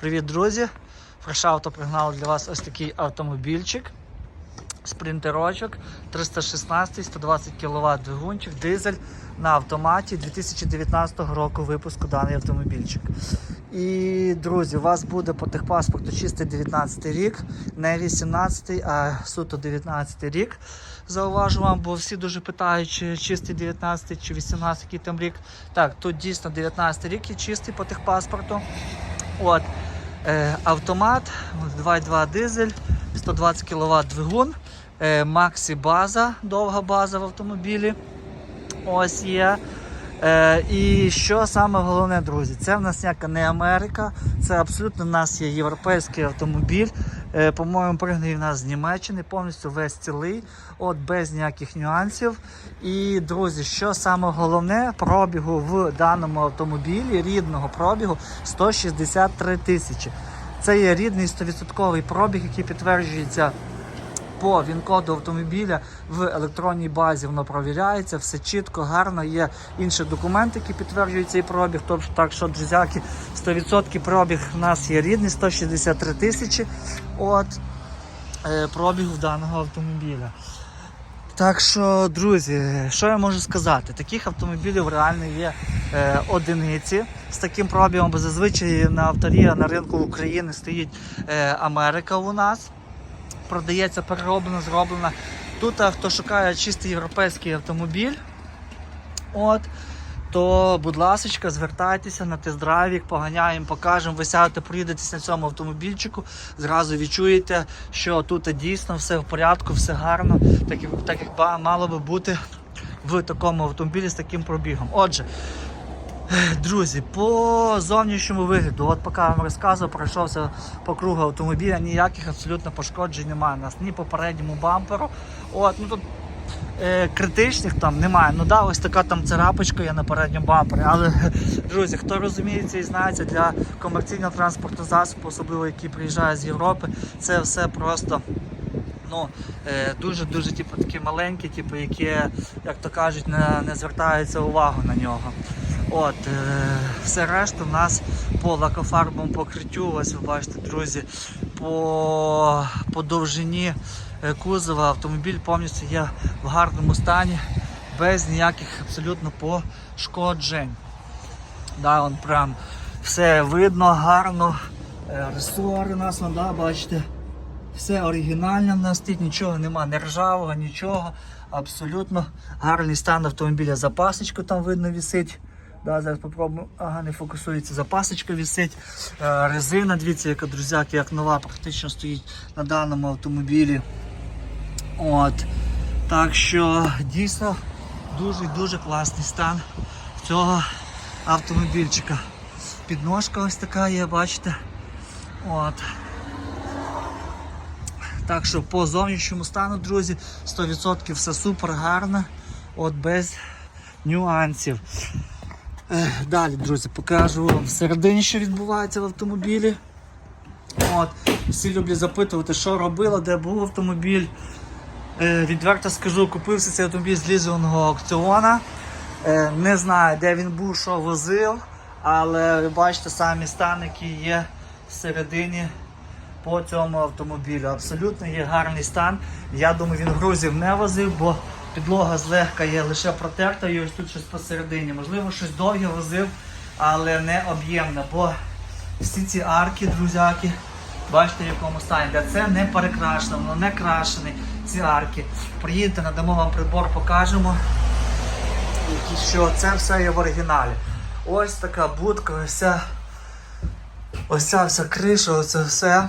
Привіт, друзі! Фрешавто пригнали для вас ось такий автомобільчик. Спринтерочок 316 120 кВт двигунчик, дизель на автоматі 2019 року випуску даний автомобільчик. І, друзі, у вас буде по техпаспорту чистий 19 рік, не 18, а суто 19 рік. Зауважу вам, бо всі дуже питають, чи чистий 19 чи 18 який там рік. Так, тут дійсно 19 рік і чистий по техпаспорту. От. Е, автомат, 2.2 дизель, 120 кВт двигун, е, Максі база, довга база в автомобілі. Ось є. Е, і що саме головне, друзі, це в нас ніяка не Америка, це абсолютно в нас є європейський автомобіль. Е, по-моєму, пригнаний в нас з Німеччини, повністю весь цілий, от без ніяких нюансів. І, друзі, що саме головне, пробігу в даному автомобілі, рідного пробігу 163 тисячі. Це є рідний 100% пробіг, який підтверджується по він-коду автомобіля в електронній базі воно провіряється, все чітко, гарно. Є інші документи, які підтверджують цей пробіг. Тобто, так що, друзяки, 100% пробіг в нас є рідний, 163 тисячі. От е, пробігу даного автомобіля. Так що, друзі, що я можу сказати? Таких автомобілів реально є е, одиниці з таким пробігом, бо зазвичай на авторія на ринку України стоїть е, Америка у нас продається перероблена, зроблена. Тут, хто шукає чистий європейський автомобіль, от, то, будь ласка, звертайтеся на тест-драйвік, поганяємо, покажемо, ви сядете, проїдетесь на цьому автомобільчику, зразу відчуєте, що тут дійсно все в порядку, все гарно, так так як мало би бути в такому автомобілі з таким пробігом. Отже, Друзі, по зовнішньому вигляду, от поки вам розказував, пройшовся по кругу автомобіля, ніяких абсолютно пошкоджень немає. У нас ні по передньому бамперу. От, ну тут е, критичних там немає. Ну да, ось така там царапочка є на передньому бампері. Але, друзі, хто розуміється і знається, для комерційного транспортного засобу, особливо які приїжджають з Європи, це все просто. Ну, дуже-дуже типу, такі маленькі, типу, які, як то кажуть, не, не звертаються увагу на нього. От, е, все решта в нас по лакофарбовому покриттю, ось ви бачите, друзі, по, по довжині е, кузова автомобіль повністю є в гарному стані, без ніяких абсолютно пошкоджень. Да, он прям все видно, гарно. Е, Ресори у нас, да, бачите. Все оригінальне в нас тут, нічого нема, не ржавого, нічого. Абсолютно гарний стан автомобіля. Запасочку там видно висить. Да, зараз попробуємо. Ага, не фокусується. Запасочка висить. Е, резина, дивіться, яка друзяки, як нова, практично стоїть на даному автомобілі. От. Так що дійсно дуже дуже класний стан цього автомобільчика. Підножка ось така є, бачите. От. Так що по зовнішньому стану, друзі, 100% все супер гарно, от без нюансів. Далі, друзі, покажу вам всередині, що відбувається в автомобілі. От, Всі люблять запитувати, що робила, де був автомобіль. Е, відверто скажу, купився цей автомобіль з лізованого аукціона. Е, не знаю, де він був, що возив, але ви бачите самі стан, який є всередині по цьому автомобілю. Абсолютно є гарний стан. Я думаю, він грузів не возив, бо підлога злегка є лише протерта ось тут щось посередині. Можливо, щось довге возив, але не об'ємне, бо всі ці арки, друзяки, бачите, в якому стані. Де це не перекрашено, воно не крашене, ці арки. Приїдете, надамо вам прибор, покажемо. Що це все є в оригіналі. Ось така будка, ось ця, ось ця вся криша, оце все.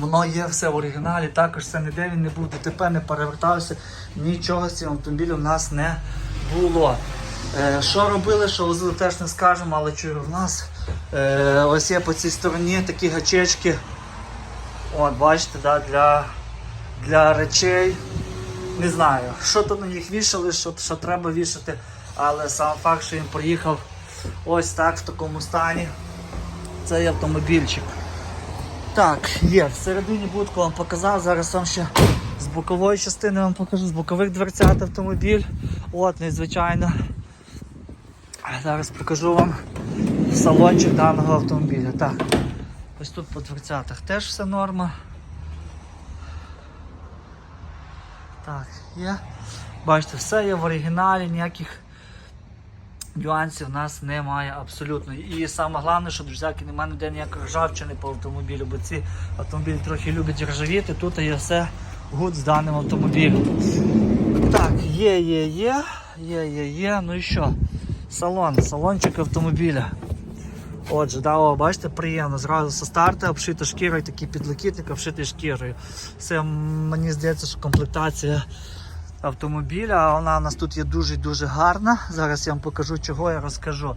Воно є все в оригіналі, також це ніде він не був ДТП, не перевертався, нічого з цим автомобілем в нас не було. Е, що робили, що возили, теж не скажемо, але чую, в нас е, ось є по цій стороні такі гачечки. От, бачите, да, для, для речей. Не знаю, що тут на них вішали, що, що треба вішати, але сам факт, що він приїхав ось так в такому стані. Цей автомобільчик. Так, є, всередині будку вам показав, зараз вам ще з бокової частини вам покажу, з бокових дверцят автомобіль. От, незвичайно. Зараз покажу вам салончик даного автомобіля. Так, Ось тут по дверцятах теж все норма. Так, є. Бачите, все є в оригіналі, ніяких нюансів у нас немає абсолютно. І саме головне, що друзяки, немає ніде ніякої ржавчини по автомобілю, бо ці автомобілі трохи люблять ржавіти, тут є все гуд з даним автомобілем. Так, є, є, є, є, є, є. Ну і що? Салон, салончик автомобіля. Отже, да, о, бачите, приємно. Зразу со старту обшито шкірою, такий підлокітник обшитий шкірою. Це мені здається, що комплектація автомобіля. Вона у нас тут є дуже дуже гарна. Зараз я вам покажу, чого я розкажу.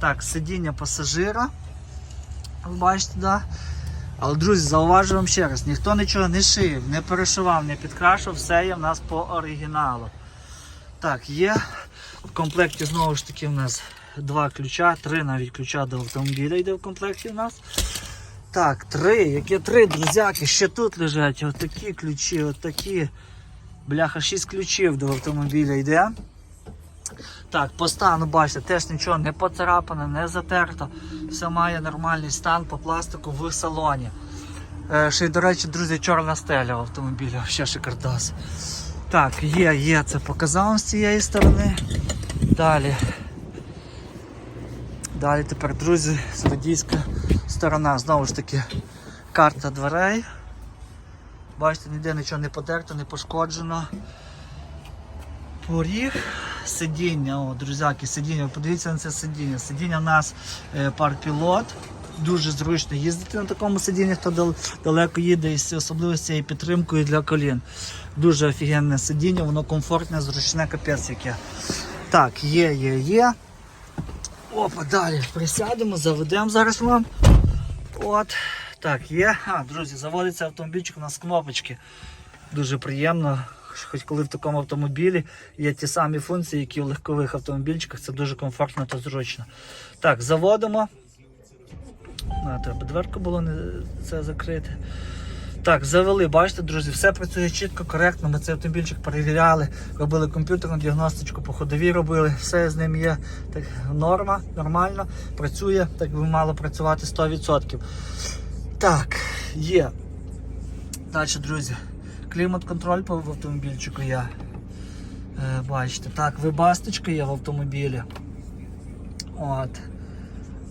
Так, сидіння пасажира. Ви бачите, да? Але, друзі, зауважу вам ще раз, ніхто нічого не шив, не перешивав, не підкрашував, все є в нас по оригіналу. Так, є. В комплекті знову ж таки в нас два ключа, три навіть ключа до автомобіля йде в комплекті в нас. Так, три. Які три, друзяки, ще тут лежать. Отакі ключі, отакі. Бляха, шість ключів до автомобіля йде. Так, по стану, бачите, теж нічого не поцарапане, не затерто. Все має нормальний стан по пластику в салоні. Е, ще й, до речі, друзі, чорна стеля в автомобілі, ще шикардос. Так, є, є, це показав з цієї сторони. Далі. Далі тепер, друзі, водійська сторона. Знову ж таки, карта дверей. Бачите, ніде нічого не подерто, не пошкоджено. Поріг, сидіння, о, друзяки, сидіння, подивіться на це сидіння. Сидіння у нас е, парк-пілот. Дуже зручно їздити на такому сидінні, хто дал- далеко їде, і особливо з цією підтримкою для колін. Дуже офігенне сидіння, воно комфортне, зручне, капець яке. Так, є, є, є. Опа, далі присядемо, заведемо зараз вам. От. Так, є. А, друзі, заводиться автомобільчик у нас кнопочки. Дуже приємно. Хоч коли в такому автомобілі є ті самі функції, які в легкових автомобільчиках, це дуже комфортно та зручно. Так, заводимо. А, треба дверку було не це закрити. Так, завели, бачите, друзі, все працює чітко, коректно. Ми цей автомобільчик перевіряли, робили комп'ютерну діагностичку, по ходовій робили, все з ним є так, норма, нормально, працює, так би мало працювати 100%. Так, є. Далі, друзі, клімат-контроль по автомобільчику є. Е, бачите, так, вибасточка є в автомобілі. От.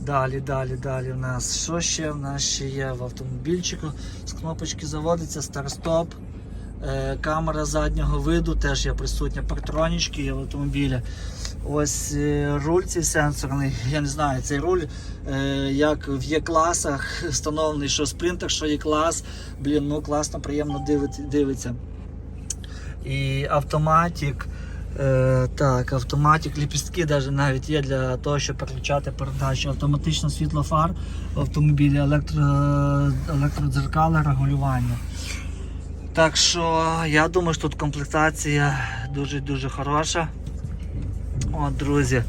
Далі, далі, далі в нас. Що ще в нас ще є в автомобільчику? З кнопочки заводиться старт-стоп. Е, камера заднього виду теж є присутня. Партронічки є в автомобілі. Ось е, руль цей сенсорний. Я не знаю, цей руль е, як в Є-класах встановлений, що спринтер, що Є-клас. Блін, ну класно, приємно дивиться. І автоматик. Е, так, автоматик, ліпістки навіть є для того, щоб переключати передачу. Автоматично світло фар в автомобілі, електро, електродзеркали, регулювання. Так що я думаю, що тут комплектація дуже-дуже хороша. От, друзі.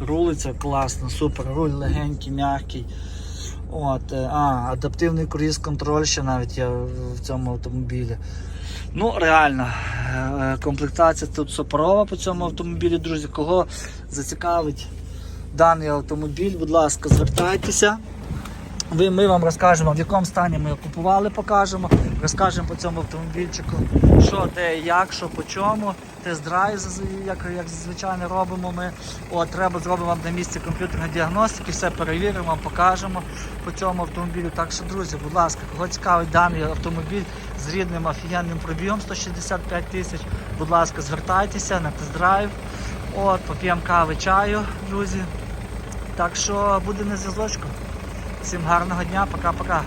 Рулиться класно, супер, руль легенький, м'який. От, е, а, адаптивний круїз контроль ще навіть є в цьому автомобілі. Ну, реально, е, комплектація тут суперова по цьому автомобілі, друзі. Кого зацікавить даний автомобіль, будь ласка, звертайтеся. Ви, ми вам розкажемо, в якому стані ми його купували, покажемо. Розкажемо по цьому автомобільчику, що, де, як, що по чому. Тест-драйв, як, як звичайно робимо ми. От, треба зробимо вам на місці комп'ютерної діагностики, все перевіримо, вам покажемо по цьому автомобілю. Так що, друзі, будь ласка, кого цікавить даний автомобіль з рідним офігенним пробігом 165 тисяч, будь ласка, звертайтеся на тест-драйв. От, поп'ємо кави, чаю, друзі. Так що буде на зв'язочку. Всім гарного дня, пока-пока.